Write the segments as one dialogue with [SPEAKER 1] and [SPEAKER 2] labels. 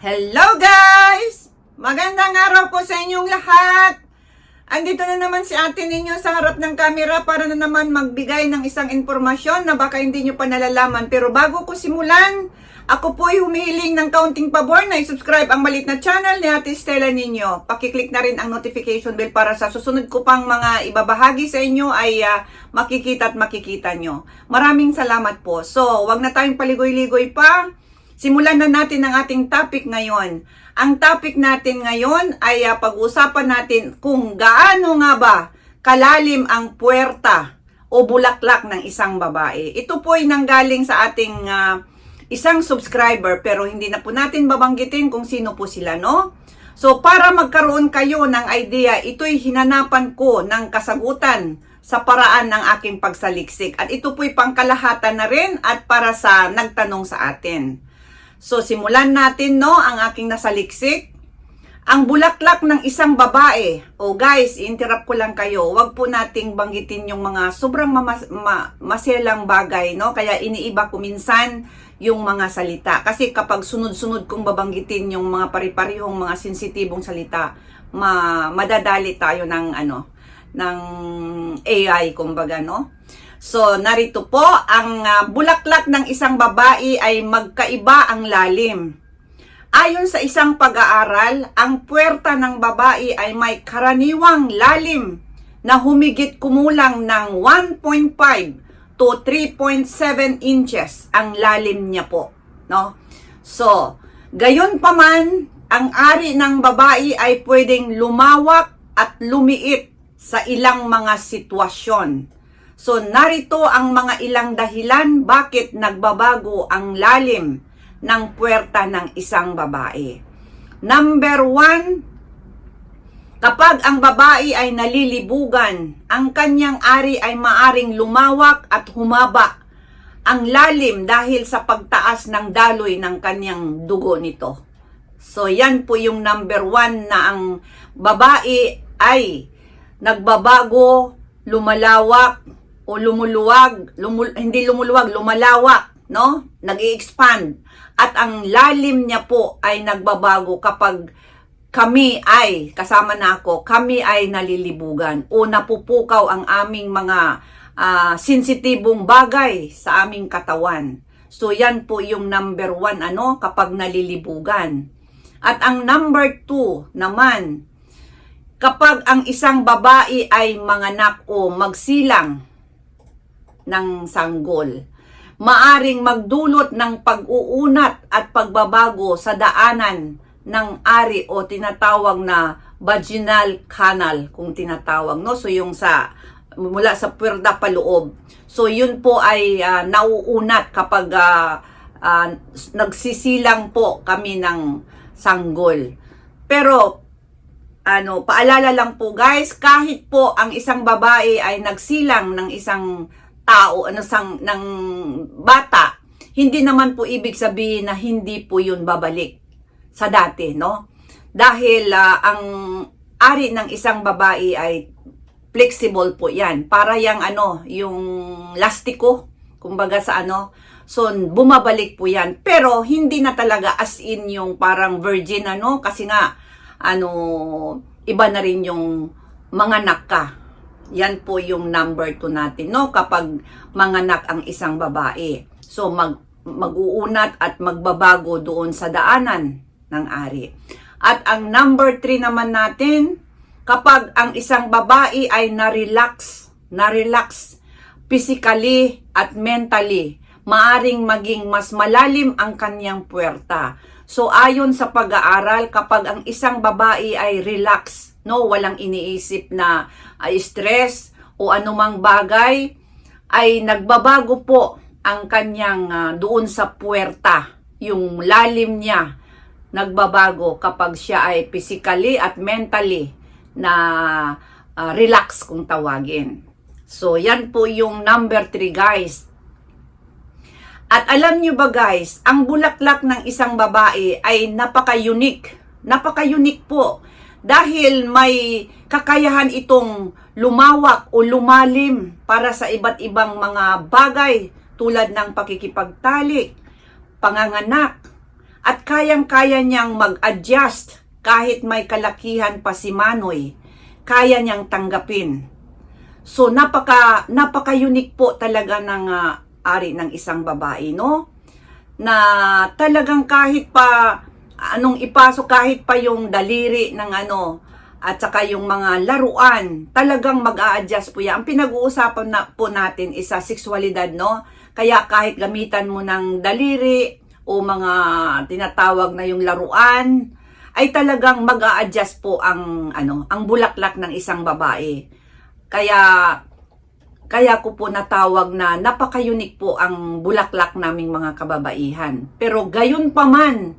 [SPEAKER 1] Hello guys! Magandang araw po sa inyong lahat! Andito na naman si ate ninyo sa harap ng camera para na naman magbigay ng isang impormasyon na baka hindi nyo pa nalalaman. Pero bago ko simulan, ako po ay humihiling ng kaunting pabor na i-subscribe ang malit na channel ni Ate Stella ninyo. Pakiclick na rin ang notification bell para sa susunod ko pang mga ibabahagi sa inyo ay ah, makikita at makikita nyo. Maraming salamat po. So, wag na tayong paligoy-ligoy pa. Simulan na natin ang ating topic ngayon. Ang topic natin ngayon ay ah, pag-usapan natin kung gaano nga ba kalalim ang puwerta o bulaklak ng isang babae. Ito po ay nanggaling sa ating ah, isang subscriber pero hindi na po natin babanggitin kung sino po sila, no? So para magkaroon kayo ng idea, ito'y hinanapan ko ng kasagutan sa paraan ng aking pagsaliksik. At ito po'y pangkalahatan na rin at para sa nagtanong sa atin. So simulan natin no ang aking nasaliksik. Ang bulaklak ng isang babae. O guys, interrupt ko lang kayo. Huwag po nating banggitin yung mga sobrang mamas, ma, maselang bagay, no? Kaya iniiba ko minsan yung mga salita. Kasi kapag sunod-sunod kong babanggitin yung mga pari-parihong mga sensitibong salita, ma, madadali tayo ng ano, ng AI kumbaga, no? So, narito po, ang ah, bulaklak ng isang babae ay magkaiba ang lalim. Ayon sa isang pag-aaral, ang puwerta ng babae ay may karaniwang lalim na humigit kumulang ng 1.5 to 3.7 inches ang lalim niya po. No? So, gayon pa man, ang ari ng babae ay pwedeng lumawak at lumiit sa ilang mga sitwasyon. So, narito ang mga ilang dahilan bakit nagbabago ang lalim ng puwerta ng isang babae. Number one, kapag ang babae ay nalilibugan, ang kanyang ari ay maaring lumawak at humaba ang lalim dahil sa pagtaas ng daloy ng kanyang dugo nito. So, yan po yung number one na ang babae ay nagbabago, lumalawak, o lumuluwag, lumul- hindi lumuluwag, lumalawak, no? nag expand At ang lalim niya po ay nagbabago kapag kami ay, kasama na ako, kami ay nalilibugan o napupukaw ang aming mga ah, sensitibong bagay sa aming katawan. So yan po yung number one ano kapag nalilibugan. At ang number two naman, kapag ang isang babae ay manganak o magsilang ng sanggol. Maaring magdulot ng pag-uunat at pagbabago sa daanan ng ari o tinatawag na vaginal canal kung tinatawag no? So yung sa mula sa puwerta paloob so yun po ay ah, nauunat kapag ah, ah, nagsisilang po kami ng sanggol. Pero ano, paalala lang po guys, kahit po ang isang babae ay nagsilang ng isang tao, ano, sang, ng bata, hindi naman po ibig sabihin na hindi po yun babalik sa dati, no? Dahil ah, ang ari ng isang babae ay flexible po yan. Para yung ano, yung lastiko, kumbaga sa ano, So, bumabalik po yan. Pero, hindi na talaga as in yung parang virgin, ano? Kasi nga, ano, iba na rin yung manganak ka. Yan po yung number 2 natin, no? Kapag manganak ang isang babae. So, mag, mag-uunat at magbabago doon sa daanan ng ari. At ang number 3 naman natin, kapag ang isang babae ay na-relax, na-relax physically at mentally, maaring maging mas malalim ang kanyang puwerta. So ayon sa pag-aaral, kapag ang isang babae ay relax, no, walang iniisip na ay stress o anumang bagay, ay nagbabago po ang kanyang ah, doon sa puwerta, yung lalim niya nagbabago kapag siya ay physically at mentally na ah, relax kung tawagin. So yan po yung number 3 guys. At alam nyo ba guys, ang bulaklak ng isang babae ay napaka-unique. Napaka-unique po. Dahil may kakayahan itong lumawak o lumalim para sa iba't ibang mga bagay tulad ng pakikipagtali, panganganak, at kayang-kaya niyang mag-adjust kahit may kalakihan pa si Manoy. Kaya niyang tanggapin. So napaka napaka-unique po talaga ng ah, ari ng isang babae, no? Na talagang kahit pa anong ipasok kahit pa yung daliri ng ano at saka yung mga laruan, talagang mag-a-adjust po yan. Ang pinag-uusapan na po natin is sa sexualidad, no? Kaya kahit gamitan mo ng daliri o mga tinatawag na yung laruan, ay talagang mag-a-adjust po ang ano, ang bulaklak ng isang babae. Kaya kaya ko po natawag na napaka-unique po ang bulaklak naming mga kababaihan. Pero gayon pa man,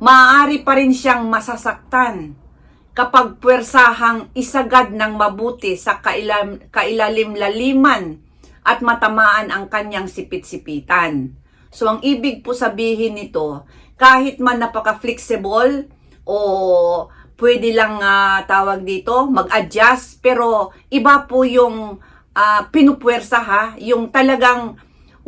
[SPEAKER 1] maaari pa rin siyang masasaktan kapag puwersahang isagad ng mabuti sa kailam, kailalim-laliman at matamaan ang kanyang sipit-sipitan. So ang ibig po sabihin nito, kahit man napaka-flexible o pwede lang ah, tawag dito, mag-adjust, pero iba po yung uh, pinupwersa ha, yung talagang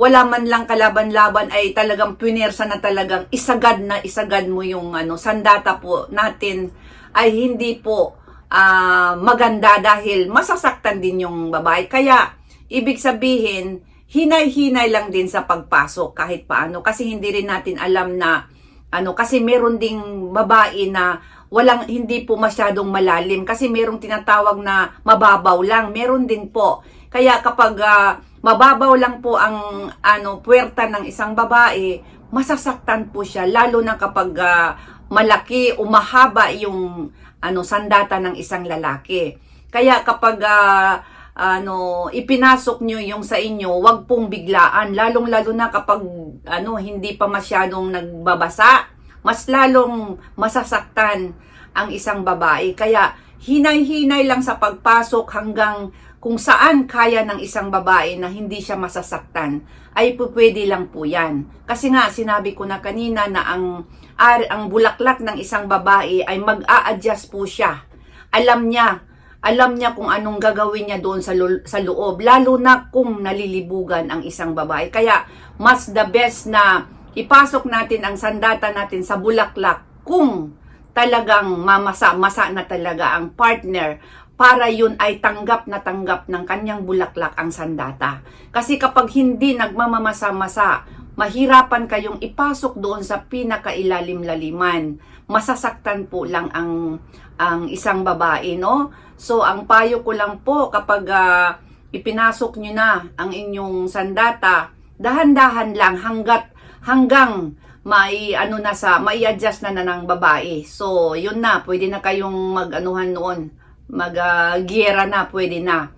[SPEAKER 1] wala man lang kalaban-laban ay talagang punersa na talagang isagad na isagad mo yung ano sandata po natin ay hindi po ah, maganda dahil masasaktan din yung babae. Kaya ibig sabihin hinay-hinay lang din sa pagpasok kahit paano. Kasi hindi rin natin alam na ano kasi meron ding babae na walang hindi po masyadong malalim. Kasi merong tinatawag na mababaw lang. Meron din po kaya kapag ah, mababaw lang po ang ano puwerta ng isang babae masasaktan po siya lalo na kapag ah, malaki o mahaba yung ano sandata ng isang lalaki kaya kapag ah, ano ipinasok nyo yung sa inyo wag pong biglaan lalong lalo na kapag ano hindi pa masyadong nagbabasa mas lalong masasaktan ang isang babae. Kaya hinay-hinay lang sa pagpasok hanggang kung saan kaya ng isang babae na hindi siya masasaktan, ay pwede lang po yan. Kasi nga, sinabi ko na kanina na ang, ar, ang bulaklak ng isang babae ay mag-a-adjust po siya. Alam niya, alam niya kung anong gagawin niya doon sa, lo- sa loob, lalo na kung nalilibugan ang isang babae. Kaya, mas the best na ipasok natin ang sandata natin sa bulaklak kung talagang mamasa-masa na talaga ang partner para yun ay tanggap na tanggap ng kanyang bulaklak ang sandata. Kasi kapag hindi nagmamamasa-masa, mahirapan kayong ipasok doon sa pinakailalim-laliman. Masasaktan po lang ang ang isang babae, no? So, ang payo ko lang po kapag ah, ipinasok nyo na ang inyong sandata, dahan-dahan lang hanggat hanggang mai ano na sa mai adjust na na ng babae. So, yun na, pwede na kayong mag-anuhan noon. Mag ah, giyera na, pwede na.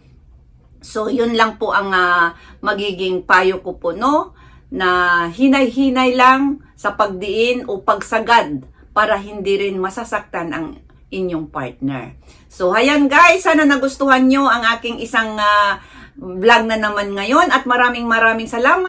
[SPEAKER 1] So, yun lang po ang ah, magiging payo ko po, no? Na hinay-hinay lang sa pagdiin o pagsagad para hindi rin masasaktan ang inyong partner. So, ayan guys, sana nagustuhan nyo ang aking isang ah, vlog na naman ngayon at maraming maraming salamat.